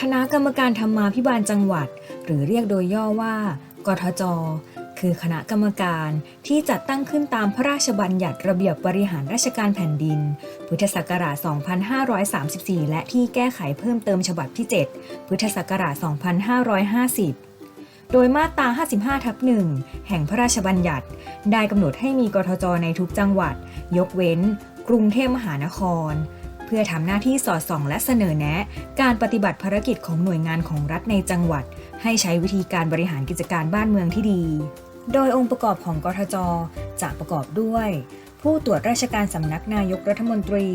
คณะกรรมการธรรมาภิบาลจังหวัด หรือเรียกโดยย่อว่า กทจ คือคณะกรรมการที่จัดตั้งขึ้นตามพระราชบัญญัติระเบียบบริหารราชการแผ่นดิน พุทธศักราช 2534 และที่แก้ไขเพิ่มเติมฉบับที่ 7 พุทธศักราช 2550โดยมาตรา 55 ทับหนึ่งแห่งพระราชบัญญัติ ได้กำหนดให้มีกทจในทุกจังหวัด ยกเว้น กรุงเทพมหานคร พื่อทำหน้าที่สอดส่องและเสนอแนะ การปฏิบัติภารกิจของหน่วยงานของรัฐในจังหวัด ให้ใช้วิธีการบริหารกิจการบ้านเมืองที่ดี โดยองค์ประกอบของกทจจะประกอบด้วย ผู้ตรวจราชการสำนักนายกรัฐมนตรี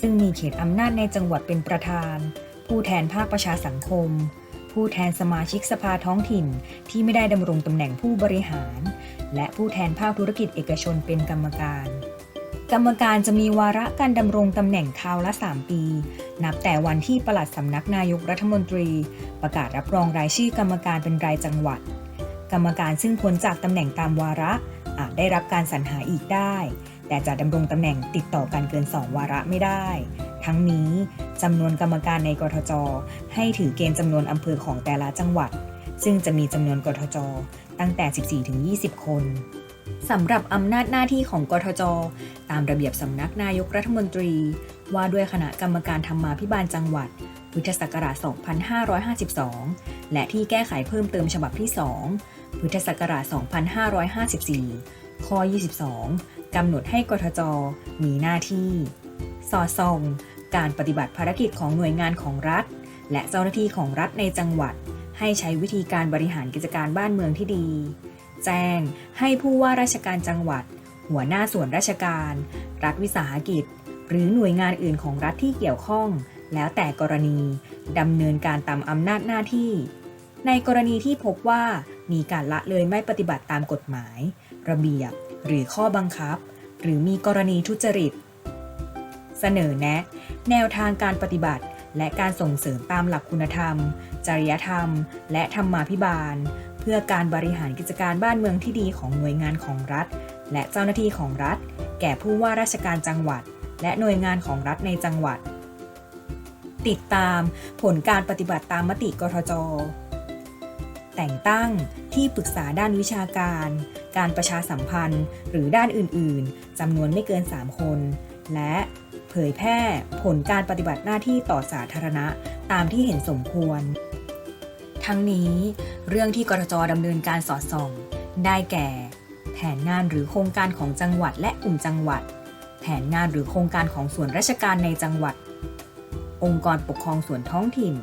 ซึ่งมีเขตอำนาจในจังหวัดเป็นประธาน ผู้แทนภาคประชาสังคม ผู้แทนสมาชิกสภาท้องถิ่น ที่ไม่ได้ดำรงตำแหน่งผู้บริหาร และผู้แทนภาคธุรกิจเอกชนเป็นกรรมการ กรรมการจะมีวาระการดำรงตำแหน่งคราวละ 3 ปี นับแต่วันที่ปลัดสำนักนายกรัฐมนตรี ประกาศรับรองรายชื่อกรรมการเป็นรายจังหวัด กรรมการซึ่งพ้นจากตำแหน่งตามวาระอาจได้รับการสรรหาอีกได้ แต่จะดำรงตำแหน่งติดต่อกันเกิน 2 วาระไม่ได้ ทั้งนี้จำนวนกรรมการในกรทจ ให้ถือเกณฑ์จำนวนอำเภอของแต่ละจังหวัด ซึ่งจะมีจำนวนกรทจ ตั้งแต่ 14-20 คน สำหรับอำนาจหน้าที่ของกทจ ตามระเบียบสำนักนายกรัฐมนตรี ว่าด้วยคณะกรรมการธรรมาภิบาลจังหวัด พุทธศักราช 2552 และที่แก้ไขเพิ่มเติมฉบับที่ 2 พุทธศักราช 2554 ข้อ 22 กำหนดให้กทจ มีหน้าที่ สอดส่อง การปฏิบัติภารกิจของหน่วยงานของรัฐ และเจ้าหน้าที่ของรัฐในจังหวัด ให้ใช้วิธีการบริหารกิจการบ้านเมืองที่ดี แจ้งให้ผู้ว่าราชการจังหวัด หัวหน้าส่วนราชการ รัฐวิสาหกิจ หรือหน่วยงานอื่นของรัฐที่เกี่ยวข้อง แล้วแต่กรณีดำเนินการตามอำนาจหน้าที่ ในกรณีที่พบว่ามีการละเลยไม่ปฏิบัติตามกฎหมาย ระเบียบ หรือข้อบังคับ หรือมีกรณีทุจริต เสนอแนะ แนวทางการปฏิบัติและการส่งเสริมตามหลักคุณธรรม จริยธรรม และธรรมาภิบาล พื่อการบริหารกิจการบ้านเมืองที่ดีของหน่วยงานของรัฐ และเจ้าหน้าที่ของรัฐ แก่ผู้ว่าราชการจังหวัด และหน่วยงานของรัฐในจังหวัด ติดตามผลการปฏิบัติตามมติกทจ แต่งตั้งที่ปรึกษาด้านวิชาการ การประชาสัมพันธ์ หรือด้านอื่น ๆจำนวนไม่เกิน 3 คน และเผยแพร่ผลการปฏิบัติหน้าที่ต่อสาธารณะตามที่เห็นสมควร ทั้งนี้ เรื่องที่กทจดำเนินการสอดส่อง ได้แก่ แผนงานหรือโครงการของจังหวัดและกลุ่มจังหวัด แผนงานหรือโครงการของส่วนราชการในจังหวัด องค์กรปกครองส่วนท้องถิ่น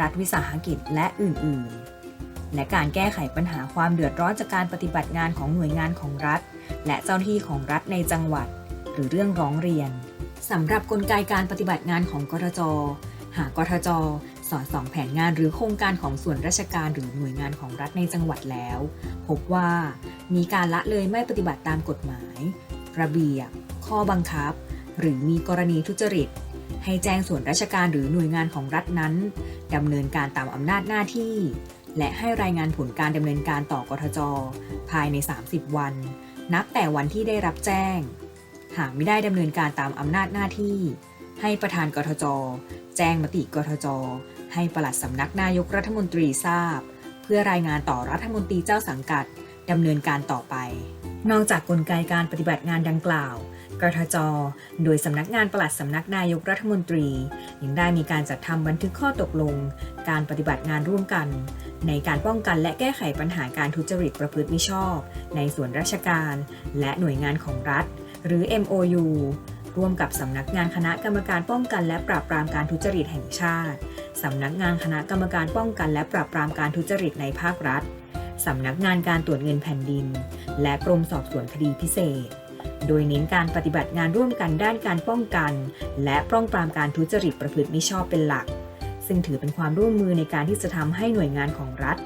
รัฐวิสาหกิจและอื่น ๆและการแก้ไขปัญหาความเดือดร้อนจากการปฏิบัติงานของหน่วยงานของรัฐ และเจ้าหน้าที่ของรัฐในจังหวัด หรือเรื่องร้องเรียนสำหรับกลไกการปฏิบัติงานของกทจหากกทจ สอดส่องแผนงานหรือโครงการของส่วนราชการหรือหน่วยงานของรัฐในจังหวัดแล้ว พบว่ามีการละเลยไม่ปฏิบัติตามกฎหมาย ระเบียบ ข้อบังคับ หรือมีกรณีทุจริต ให้แจ้งส่วนราชการหรือหน่วยงานของรัฐนั้นดำเนินการตามอำนาจหน้าที่ และให้รายงานผลการดำเนินการต่อกทจ ภายใน 30 วัน นับแต่วันที่ได้รับแจ้ง หากไม่ได้ดำเนินการตามอำนาจหน้าที่ ให้ประธานกทจแจ้งมติกทจ ให้ปลัดสำนักนายกรัฐมนตรีทราบ เพื่อรายงานต่อรัฐมนตรีเจ้าสังกัดดำเนินการต่อไป นอกจากกลไกการปฏิบัติงานดังกล่าวกทจ โดยสำนักงานปลัดสำนักนายกรัฐมนตรี ยังได้มีการจัดทำบันทึกข้อตกลง การปฏิบัติงานร่วมกัน ในการป้องกันและแก้ไขปัญหาการทุจริตประพฤติมิชอบ ในส่วนราชการ และหน่วยงานของรัฐ หรือ MOU ร่วมกับสำนักงานคณะกรรมการป้องกันและปราบปรามการทุจริตแห่งชาติ สำนักงานคณะกรรมการป้องกันและปราบปรามการทุจริตในภาครัฐ สำนักงานการตรวจเงินแผ่นดิน และกรมสอบสวนคดีพิเศษ โดยเน้นการปฏิบัติงานร่วมกันด้านการป้องกัน และป้องปรามการทุจริตประพฤติมิชอบเป็นหลัก ซึ่งถือเป็นความร่วมมือในการที่จะทำให้หน่วยงานของรัฐ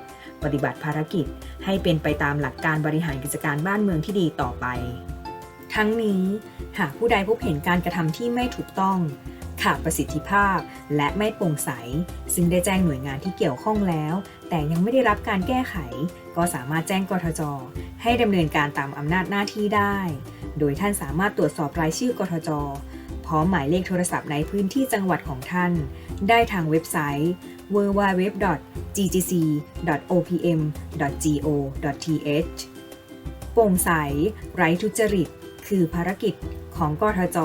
ปฏิบัติภารกิจให้เป็นไปตามหลักการบริหารกิจการบ้านเมืองที่ดีต่อไป ทั้งนี้หากผู้ใดพบเห็นการกระทำที่ไม่ถูกต้อง ขาดประสิทธิภาพ และไม่โปร่งใส ซึ่งได้แจ้งหน่วยงานที่เกี่ยวข้องแล้ว แต่ยังไม่ได้รับการแก้ไข ก็สามารถแจ้งกทจ ให้ดำเนินการตามอำนาจหน้าที่ได้ โดยท่านสามารถตรวจสอบรายชื่อกทจ พร้อมหมายเลขโทรศัพท์ในพื้นที่จังหวัดของท่าน ได้ทางเว็บไซต์ www.ggc.opm.go.th โปร่งใส ไร้ทุจริต คือภารกิจของกทจ